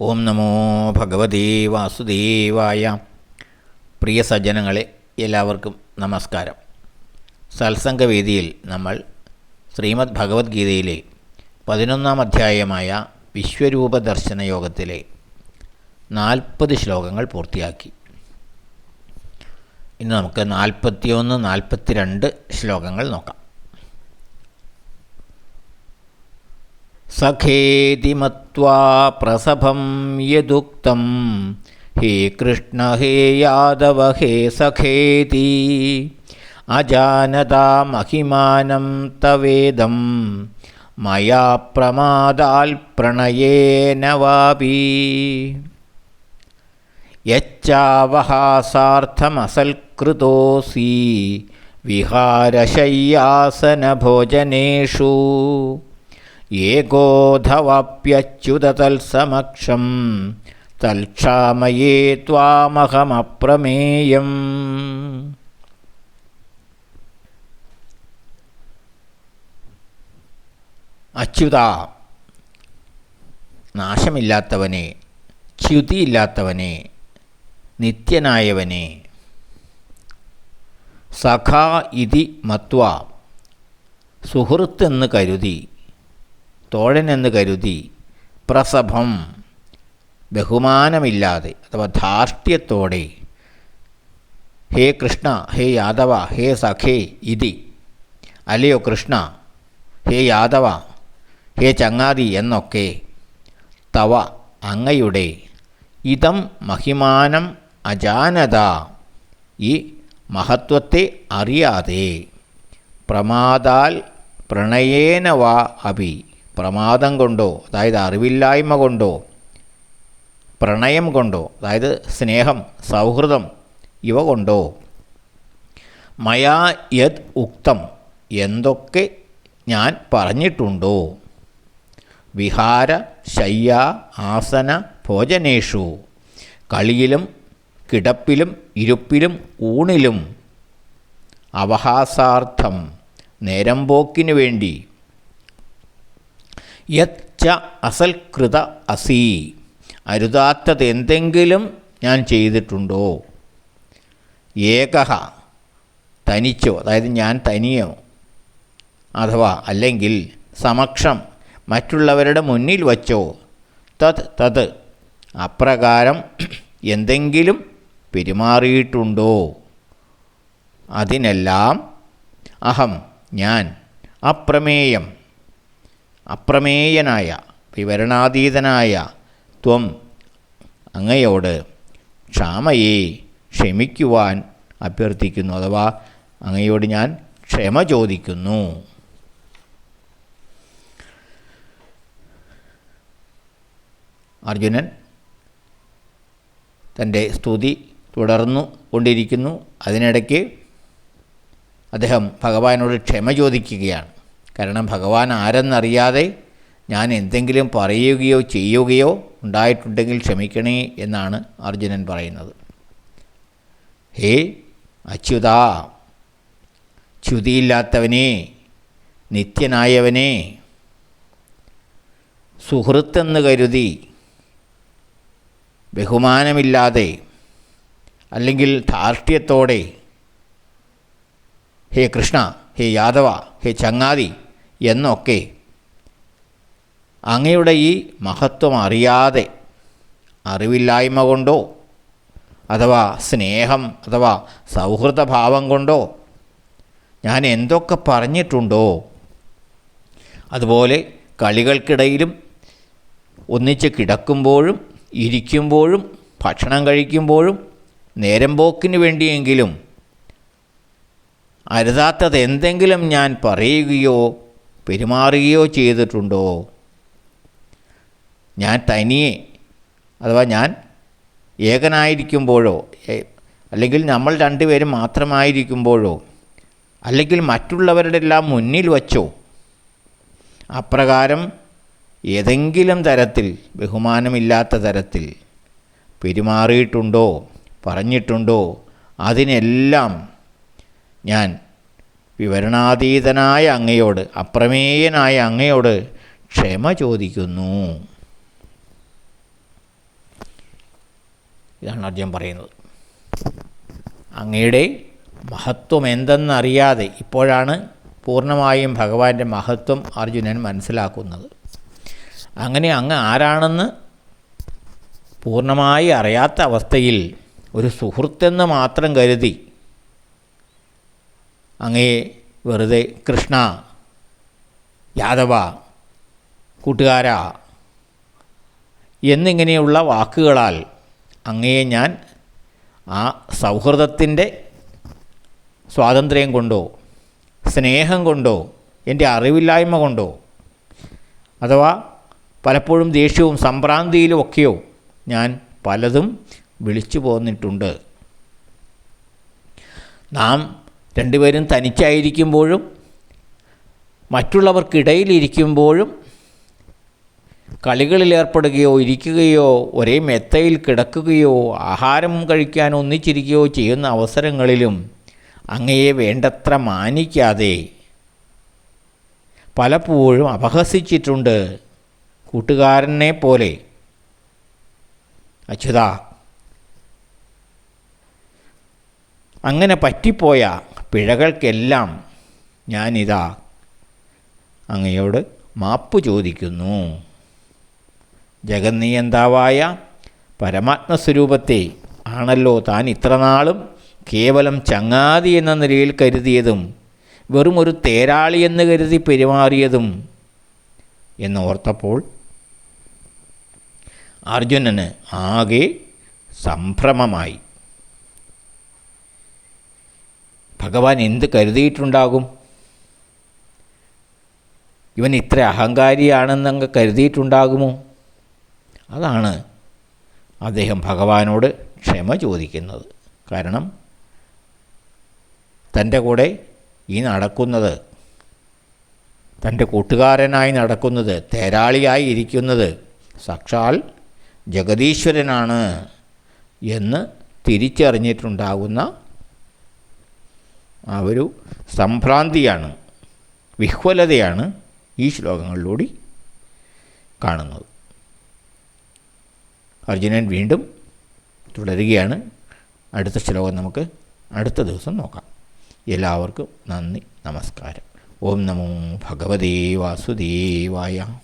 ഓം നമോ ഭഗവതേ വാസുദേവായ. പ്രിയ സജ്ജനങ്ങളെ എല്ലാവർക്കും നമസ്കാരം. സത്സംഗവേദിയിൽ നമ്മൾ ശ്രീമദ് ഭഗവത്ഗീതയിലെ പതിനൊന്നാം അധ്യായമായ വിശ്വരൂപ ദർശന യോഗത്തിലെ നാൽപ്പത് ശ്ലോകങ്ങൾ പൂർത്തിയാക്കി. ഇന്ന് നമുക്ക് നാൽപ്പത്തിയൊന്ന് നാൽപ്പത്തിരണ്ട് ശ്ലോകങ്ങൾ നോക്കാം. സഖേതി മത്വാ പ്രസഭം യദുക്തം ഹേ കൃഷ്ണ ഹേ യാദവ ഹേ സഖേതി അജാനതാ മഹിമാനം തവേദം മയാ പ്രമാദാൽ പ്രണയേന വാപി യച്ചാവഹാസാർത്ഥമസൽകൃതോസി വിഹാരശയ്യാസനഭോജനേഷു ഏകോധവാപ്യച്യുതതൽസമക്ഷം തൽക്ഷാമയേ ത്വാമഹമപ്രമേയം. അച്യുത നാശമില്ലാത്തവനെ ച്യുതിയില്ലാത്തവനെ നിത്യനായവനെ. സഖാ ഇതി മത്വ സുഹൃത്തെന്ന് കരുതി തോഴനെന്ന് കരുതി പ്രസഭം ബഹുമാനമില്ലാതെ അഥവാ ധാർഷ്ട്യത്തോടെ ഹേ കൃഷ്ണ ഹേ യാദവ ഹേ സഖേ ഇതി. അല്ലയോ കൃഷ്ണ ഹേ യാദവ ഹേ ചങ്ങാതി എന്നൊക്കെ തവ അങ്ങയുടെ ഇതം മഹിമാനം അജാനത. ഈ മഹത്വത്തെ അറിയാതെ പ്രമാദാൽ പ്രണയേന വാ അഭി. പ്രമാദം കൊണ്ടോ അതായത് അറിവില്ലായ്മ കൊണ്ടോ പ്രണയം കൊണ്ടോ അതായത് സ്നേഹം സൗഹൃദം ഇവ കൊണ്ടോ. മയാ യത് ഉക്തം എന്തൊക്കെ ഞാൻ പറഞ്ഞിട്ടുണ്ടോ? വിഹാര ശയ്യ ആസന ഭോജനേഷു കളിയിലും കിടപ്പിലും ഇരുപ്പിലും ഊണിലും. അവഹാസാർത്ഥം നേരം പോക്കിനു യച്ച അസൽകൃത അസി. അരുതാത്തത് എന്തെങ്കിലും ഞാൻ ചെയ്തിട്ടുണ്ടോ? ഏകഹ. തനിച്ചോ അതായത് ഞാൻ തനിയോ? അഥവാ അല്ലെങ്കിൽ സമക്ഷം മറ്റുള്ളവരുടെ മുന്നിൽ വച്ചോ? തത് തത്. അപ്രകാരം എന്തെങ്കിലും പെരുമാറിയിട്ടുണ്ടോ? അതിനെല്ലാം അഹം ഞാൻ അപ്രമേയം. അപ്രമേയനായ വിവരണാതീതനായ ത്വം അങ്ങയോട് ക്ഷാമയെ ക്ഷമിക്കുവാൻ അഭ്യർത്ഥിക്കുന്നു അഥവാ അങ്ങയോട് ഞാൻ ക്ഷമ ചോദിക്കുന്നു. അർജുനൻ തന്റെ സ്തുതി തുടർന്നു കൊണ്ടിരിക്കുന്നു. അതിനിടയ്ക്ക് അദ്ദേഹം ഭഗവാനോട് ക്ഷമ ചോദിക്കുകയാണ്. കാരണം ഭഗവാൻ ആരെന്നറിയാതെ ഞാൻ എന്തെങ്കിലും പറയുകയോ ചെയ്യുകയോ ഉണ്ടായിട്ടുണ്ടെങ്കിൽ ക്ഷമിക്കണേ എന്നാണ് അർജുനൻ പറയുന്നത്. ഹേ അച്യുത ച്യുതിയില്ലാത്തവനെ നിത്യനായവനെ സുഹൃത്തെന്ന് കരുതി ബഹുമാനമില്ലാതെ അല്ലെങ്കിൽ ധാർഷ്ട്യത്തോടെ ഹേ കൃഷ്ണ ഹേ യാദവ ഹേ ചങ്ങാതി എന്നൊക്കെ. അങ്ങയുടെ ഈ മഹത്വം അറിയാതെ അറിവില്ലായ്മ കൊണ്ടോ അഥവാ സ്നേഹം അഥവാ സൗഹൃദഭാവം കൊണ്ടോ ഞാൻ എന്തൊക്കെ പറഞ്ഞിട്ടുണ്ടോ അതുപോലെ കളികൾക്കിടയിലും ഒന്നിച്ച് കിടക്കുമ്പോഴും ഇരിക്കുമ്പോഴും ഭക്ഷണം കഴിക്കുമ്പോഴും നേരം പോക്കിന് വേണ്ടിയെങ്കിലും അരുതാത്തത് എന്തെങ്കിലും ഞാൻ പറയുകയോ പെരുമാറുകയോ ചെയ്തിട്ടുണ്ടോ? ഞാൻ തനിയെ അഥവാ ഞാൻ ഏകനായിരിക്കുമ്പോഴോ അല്ലെങ്കിൽ നമ്മൾ രണ്ടുപേരും മാത്രമായിരിക്കുമ്പോഴോ അല്ലെങ്കിൽ മറ്റുള്ളവരുടെ എല്ലാം മുന്നിൽ വച്ചോ അപ്രകാരം ഏതെങ്കിലും തരത്തിൽ ബഹുമാനമില്ലാത്ത തരത്തിൽ പെരുമാറിയിട്ടുണ്ടോ പറഞ്ഞിട്ടുണ്ടോ അതിനെല്ലാം ഞാൻ വിവരണാതീതനായ അങ്ങയോട് അപ്രമേയനായ അങ്ങയോട് ക്ഷമ ചോദിക്കുന്നു. ഇതാണ് അർജുൻ പറയുന്നത്. അങ്ങയുടെ മഹത്വം എന്തെന്നറിയാതെ ഇപ്പോഴാണ് പൂർണമായും ഭഗവാന്റെ മഹത്വം അർജുനൻ മനസ്സിലാക്കുന്നത്. അങ്ങനെ അങ്ങ് ആരാണെന്ന് പൂർണമായി അറിയാത്ത അവസ്ഥയിൽ ഒരു സുഹൃത്തെന്ന് മാത്രം കരുതി അങ്ങയെ വെറുതെ കൃഷ്ണ യാദവ കൂട്ടുകാര എന്നിങ്ങനെയുള്ള വാക്കുകളാൽ അങ്ങയെ ഞാൻ ആ സൗഹൃദത്തിന്റെ സ്വാതന്ത്ര്യം കൊണ്ടോ സ്നേഹം കൊണ്ടോ എന്റെ അറിവില്ലായ്മ കൊണ്ടോ അഥവാ പലപ്പോഴും ദേഷ്യവും സംഭ്രാന്തിയിലും ഒക്കെയോ ഞാൻ പലതും വിളിച്ചു പോന്നിട്ടുണ്ട്. നാം രണ്ടുപേരും തനിച്ചായിരിക്കുമ്പോഴും മറ്റുള്ളവർക്കിടയിലിരിക്കുമ്പോഴും കളികളിലേർപ്പെടുകയോ ഇരിക്കുകയോ ഒരേ മെത്തയിൽ കിടക്കുകയോ ആഹാരം കഴിക്കാൻ ഒന്നിച്ചിരിക്കുകയോ ചെയ്യുന്ന അവസരങ്ങളിലും അങ്ങയെ വേണ്ടത്ര മാനിക്കാതെ പലപ്പോഴും അപഹസിച്ചിട്ടുണ്ട് കൂട്ടുകാരനെ പോലെ. അച്യുത അങ്ങനെ പറ്റിപ്പോയ പിഴകൾക്കെല്ലാം ഞാനിതാ അങ്ങയോട് മാപ്പ് ചോദിക്കുന്നു. ജഗന്നിയന്താവായ പരമാത്മസ്വരൂപത്തെ ആണല്ലോ താൻ ഇത്രനാളും കേവലം ചങ്ങാതി എന്ന നിലയിൽ കരുതിയതും വെറും ഒരു തേരാളി എന്ന് കരുതി പെരുമാറിയതും എന്നോർത്തപ്പോൾ അർജുനന് ആകെ സംഭ്രമമായി. ഭഗവാൻ എന്ത് കരുതിയിട്ടുണ്ടാകും? ഇവൻ ഇത്ര അഹങ്കാരിയാണെന്നങ്ങ് കരുതിയിട്ടുണ്ടാകുമോ? അതാണ് അദ്ദേഹം ഭഗവാനോട് ക്ഷമ ചോദിക്കുന്നത്. കാരണം തന്റെ കൂടെ ഈ നടക്കുന്നത് തന്റെ കൂട്ടുകാരനായി നടക്കുന്നത് തേരാളിയായി ഇരിക്കുന്നത് സാക്ഷാൽ ജഗദീശ്വരനാണ് എന്ന് തിരിച്ചറിഞ്ഞിട്ടുണ്ടാകുന്ന ആ ഒരു സംഭ്രാന്തിയാണ് വിഹ്വലതയാണ് ഈ ശ്ലോകങ്ങളിലൂടെ കാണുന്നത്. അർജുനൻ വീണ്ടും തുടരുകയാണ്. അടുത്ത ശ്ലോകം നമുക്ക് അടുത്ത ദിവസം നോക്കാം. എല്ലാവർക്കും നന്ദി നമസ്കാരം. ഓം നമോ ഭഗവതേ വാസുദേവായ.